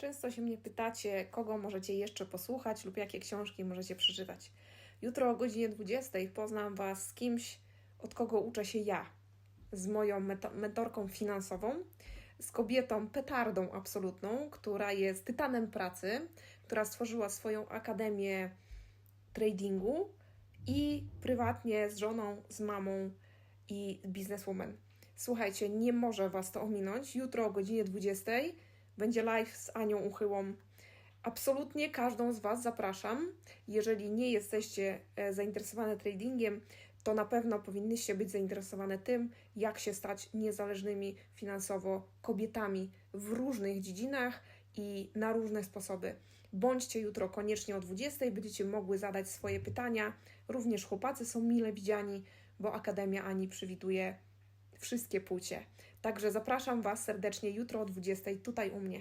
Często się mnie pytacie, kogo możecie jeszcze posłuchać lub jakie książki możecie przeczytać. Jutro o godzinie 20 poznam Was z kimś, od kogo uczę się ja. Z moją mentorką finansową, z kobietą petardą absolutną, która jest tytanem pracy, która stworzyła swoją akademię tradingu i prywatnie z żoną, z mamą i bizneswoman. Słuchajcie, nie może Was to ominąć. Jutro o godzinie 20 będzie live z Anią Uchyłą. Absolutnie każdą z Was zapraszam. Jeżeli nie jesteście e, zainteresowane tradingiem, to na pewno powinnyście być zainteresowane tym, jak się stać niezależnymi finansowo kobietami w różnych dziedzinach i na różne sposoby. Bądźcie jutro koniecznie o 20, będziecie mogły zadać swoje pytania. Również chłopacy są mile widziani, bo Akademia Ani przewiduje wszystkie płcie. Także zapraszam Was serdecznie jutro o 20 tutaj u mnie.